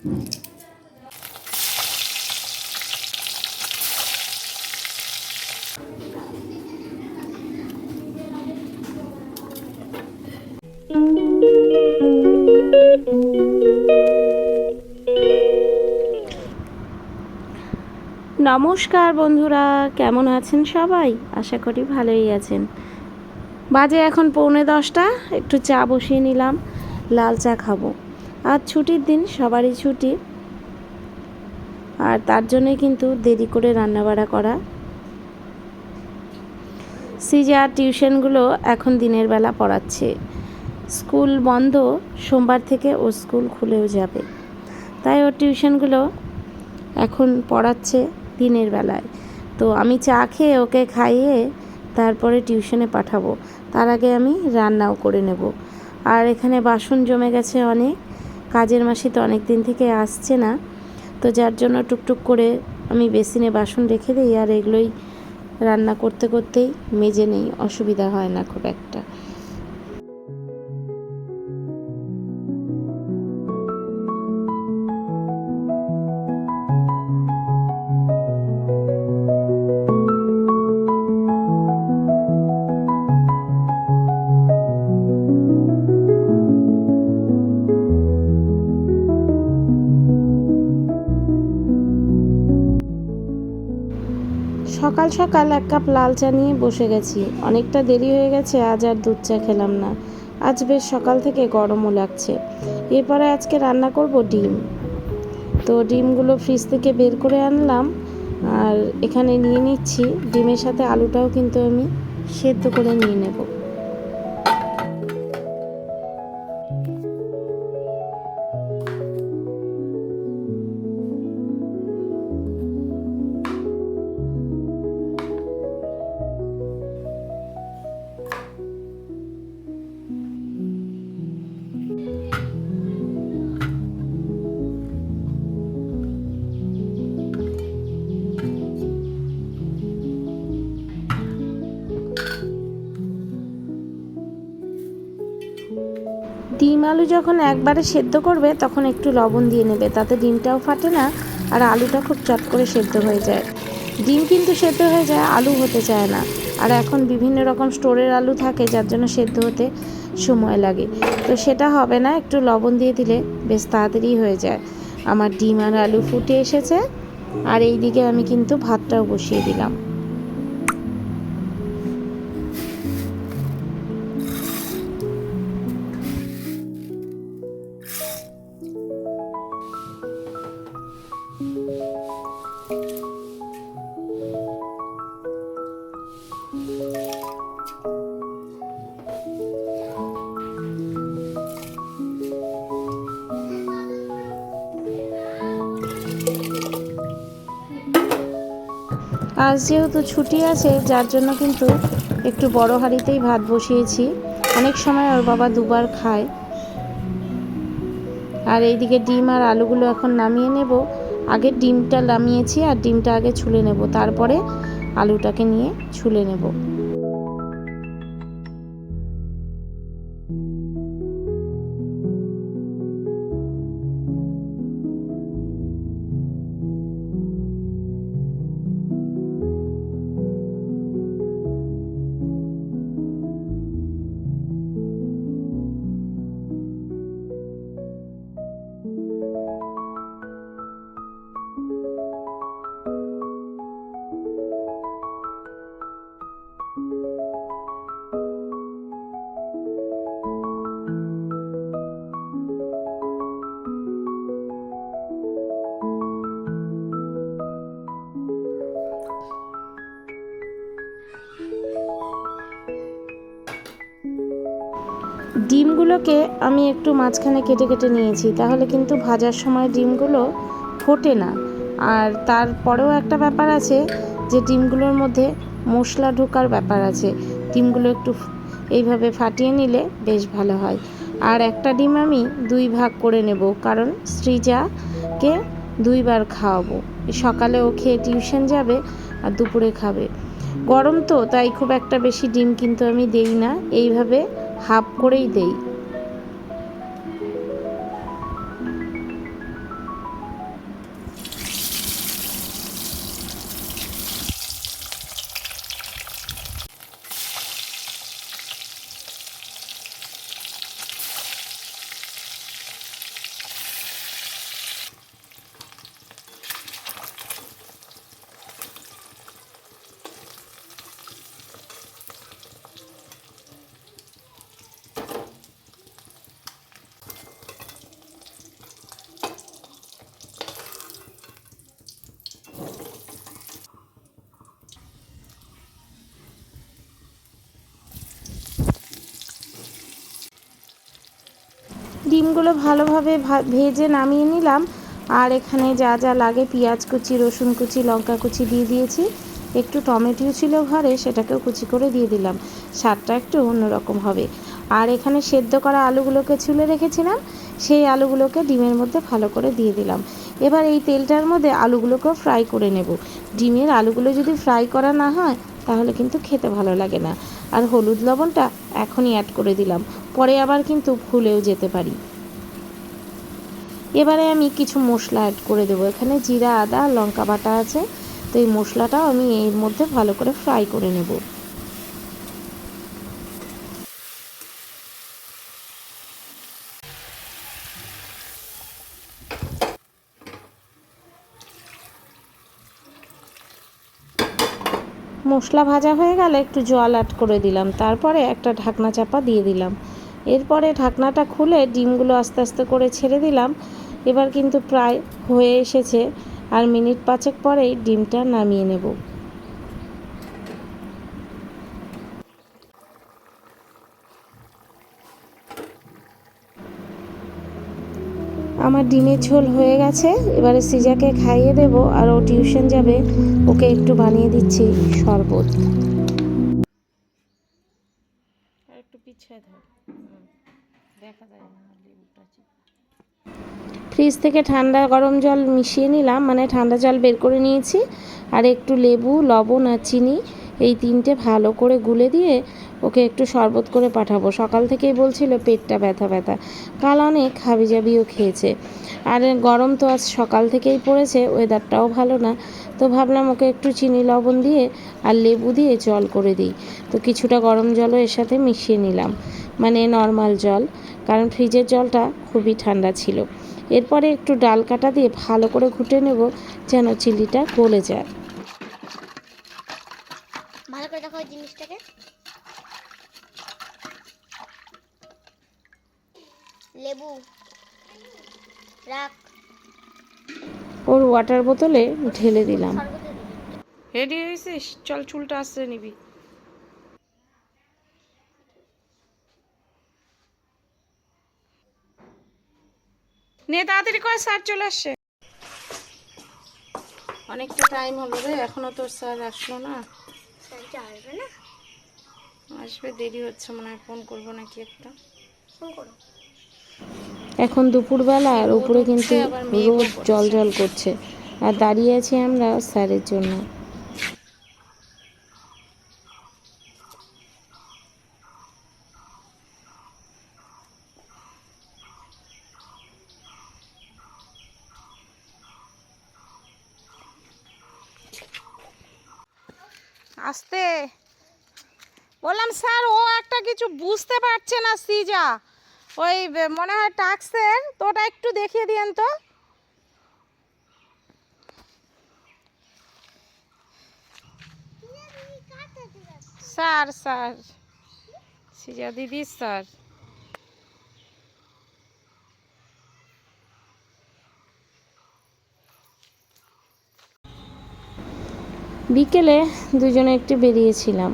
নমস্কার বন্ধুরা, কেমন আছেন সবাই? আশা করি ভালোই আছেন। বাজে এখন পৌনে দশটা, একটু চা বসিয়ে নিলাম, লাল চা খাব। আজ ছুটির দিন, সবারই ছুটি। আর তার জন্যই কিন্তু দেরি করে রান্নাবাড়া করা। সিজার টিউশনগুলো এখন দিনের বেলা পড়াচ্ছে। স্কুল বন্ধ, সোমবার থেকে ও স্কুল খুলেও যাবে। তাই ওর টিউশনগুলো এখন পড়াচ্ছে দিনের বেলায়। তো আমি চা খেয়ে ওকে খাইয়ে তারপরে টিউশনে পাঠাবো। তার আগে আমি রান্নাও করে নেব। আর এখানে বাসন জমে গেছে অনেক। কাজের মাসি তো অনেক দিন থেকে আসছে না, তো যার জন্য টুকটুক করে আমি বেসিনে বাসন রেখে দিই আর এগুলোই রান্না করতে করতেই মেজে নেই, অসুবিধা হয় না খুব একটা। সকাল সকাল এক কাপ লাল চা নিয়ে বসে গেছি। অনেকটা দেরি হয়ে গেছে, আজ আর দুধ চা খেলাম না। আজ বেশ সকাল থেকে গরমও লাগছে। এরপরে আজকে রান্না করব ডিম। তো ডিমগুলো ফ্রিজ থেকে বের করে আনলাম, আর এখানে নিয়ে নিচ্ছি। ডিমের সাথে আলুটাও কিন্তু আমি সেদ্ধ করে নিয়ে নেব। ডিম আলু যখন একবারে সেদ্ধ করবে, তখন একটু লবণ দিয়ে নেবে। তাতে ডিমটাও ফাটে না, আর আলুটা খুব চট করে সেদ্ধ হয়ে যায়। ডিম কিন্তু সেদ্ধ হয়ে যায়, আলু হতে চায় না। আর এখন বিভিন্ন রকম স্টোরের আলু থাকে, যার জন্য সেদ্ধ হতে সময় লাগে। তো সেটা হবে না, একটু লবণ দিয়ে দিলে বেশ তাড়াতাড়ি হয়ে যায়। আমার ডিম আর আলু ফুটে এসেছে, আর এই দিকে আমি কিন্তু ভাতটাও বসিয়ে দিলাম। আজ যেহেতু ছুটি আছে, যার জন্য কিন্তু একটু বড় হাঁড়িতেই ভাত বসিয়েছি। অনেক সময় ওর বাবা দুবার খায়। আর এইদিকে ডিম আর আলুগুলো এখন নামিয়ে নেব। আগে ডিমটা নামিয়েছি আর ডিমটা আগে ছুলে নেব। তারপরে আলুটাকে নিয়ে ছুলে নেব। ডিমগুলোকে আমি একটু মাঝখানে কেটে কেটে নিয়েছি। তাহলে কিন্তু ভাজার সময় ডিমগুলো ফোটে না। আর তারপরেও একটা ব্যাপার আছে যে ডিমগুলোর মধ্যে মশলা ঢোকার ব্যাপার আছে। ডিমগুলো একটু এইভাবে ফাটিয়ে নিলে বেশ ভালো হয়। আর একটা ডিম আমি দুই ভাগ করে নেব, কারণ সৃজাকে দুইবার খাওয়াবো। সকালে ও খেয়ে টিউশন যাবে আর দুপুরে খাবে। গরম তো, তাই খুব একটা বেশি ডিম কিন্তু আমি দেই না। এইভাবে হাফ করেই দেই। ডিমগুলো ভালোভাবে ভেজে নামিয়ে নিলাম। আর এখানে যা যা লাগে, পেঁয়াজ কুচি, রসুন কুচি, লঙ্কা কুচি দিয়ে দিয়েছি। একটু টমেটো ছিল ঘরে, সেটাকেও কুচি করে দিয়ে দিলাম। স্বাদটা একটু অন্যরকম হবে। আর এখানে সেদ্ধ করা আলুগুলোকে ছুলে রেখেছিলাম। সেই আলুগুলোকে ডিমের মধ্যে ভালো করে দিয়ে দিলাম। এবার এই তেলটার মধ্যে আলুগুলোকেও ফ্রাই করে নেব। ডিমের আলুগুলো যদি ফ্রাই করা না হয়, তাহলে কিন্তু খেতে ভালো লাগে না। আর হলুদ লবণটা এখনই অ্যাড করে দিলাম। পরে আবার কিন্তু ভুলেও যেতে পারি। এবারে আমি কিছু মশলা অ্যাড করে দেবো। এখানে জিরা, আদা, লঙ্কা বাটা আছে। তো এই মশলাটাও আমি এর মধ্যে ভালো করে ফ্রাই করে নেব। মশলা ভাজা হয়ে গেলে একটু জল অ্যাড করে দিলাম। তারপরে একটা ঢাকনা চাপা দিয়ে দিলাম। এরপরে ঢাকনাটা খুলে ডিমগুলো আস্তে আস্তে করে ছেড়ে দিলাম। এবার কিন্তু প্রায় হয়ে এসেছে আর মিনিট পাঁচেক পরেই ডিমটা নামিয়ে নেব। আমার ডিমের ঝোল হয়ে গেছে, এবারে সিজাকে খাইয়ে দেব আর ও টিউশন যাবে, ওকে একটু বানিয়ে দিচ্ছি শরবত। একটু পিছিয়ে দেখা যায় না ফ্রিজ থেকে ঠান্ডা গরম জল মিশিয়ে নিলাম মানে ঠান্ডা জল বের করে নিয়েছি। আর একটু লেবু, লবণ আর চিনি এই তিনটে ভালো করে গুলে দিয়ে ওকে একটু শরবত করে পাঠাবো। সকাল থেকেই বলছিল পেটটা ব্যথা ব্যথা। কাল অনেক হাবিজাবিও খেয়েছে। আর গরম তো আজ সকাল থেকেই পড়েছে ওয়েদারটাও ভালো না। তো ভাবলাম ওকে একটু চিনি, লবণ দিয়ে আর লেবু দিয়ে জল করে দিই। তো কিছুটা গরম জলও এর সাথে মিশিয়ে নিলাম। মানে নর্মাল জল কারণ ফ্রিজের জলটা খুবই ঠান্ডা ছিল। এরপরে একটু ডাল কাটা দিয়ে ভালো করে ঘুটে নেব যেন চিলিটা গলে যায়। ভালো করে দেখো জিনিসটাকে। লেবু। রাখ। ওর ওয়াটার বোতলে ঢেলে দিলাম। রেডি হয়েছিস? চল চুলটা আসতে নিবি। নে তাড়াতাড়ি কর স্যার চলে আসছে। অনেকটা টাইম হলো রে এখনও তোর স্যার আসলো না? আসবে না? আসবে দেরি হচ্ছে মনে হয় ফোন করব নাকি একটা। ফোন করো। এখন দুপুরবেলা আর উপরে কিন্তু রোদ জল জল করছে। আর দাঁড়িয়ে আছি আমরা স্যারের জন্য আসতে বললাম, স্যার, ও একটা কিছু বুঝতে পারছে না, সিজা। ওই মনে হয় টাক্সের তো ওটা একটু দেখিয়ে দিয়েন তো। Sir sir. সিজা দিদি, স্যার। বিকেলে দুজনে একটু বেরিয়েছিলাম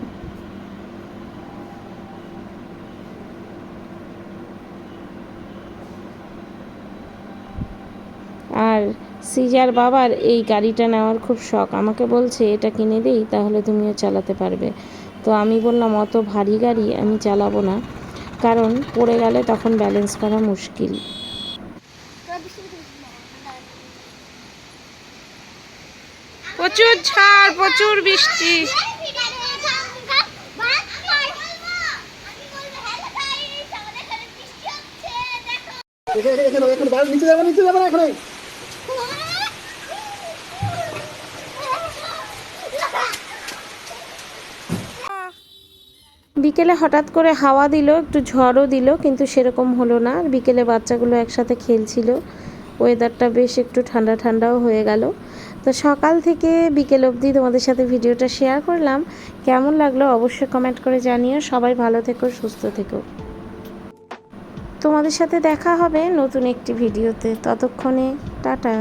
আর সিজার বাবার এই গাড়িটা নেওয়ার খুব শখ। আমাকে বলছে, এটা কিনে দিই, তাহলে তুমিও চালাতে পারবে। তো আমি বললাম, অত ভারী গাড়ি আমি চালাবো না। কারণ পড়ে গেলে তখন ব্যালেন্স করা মুশকিল। প্রচুর ঝড়, প্রচুর বৃষ্টি। এখানে নিচে যাব নিচে যাব এখানে বিকেলে হঠাৎ করে হাওয়া দিল, একটু ঝড়ও দিল, কিন্তু সেরকম হলো না। বিকেলে বাচ্চাগুলো একসাথে খেলছিল। ওয়েদারটা বেশ একটু ঠান্ডা ঠান্ডাও হয়ে গেল। তো সকাল থেকে বিকেল অবধি তোমাদের সাথে ভিডিওটা শেয়ার করলাম। কেমন লাগল অবশ্যই কমেন্ট করে জানিও। সবাই ভালো থেকো, সুস্থ থেকো। তোমাদের সাথে দেখা হবে নতুন একটি ভিডিওতে। ততক্ষণে, টাটা।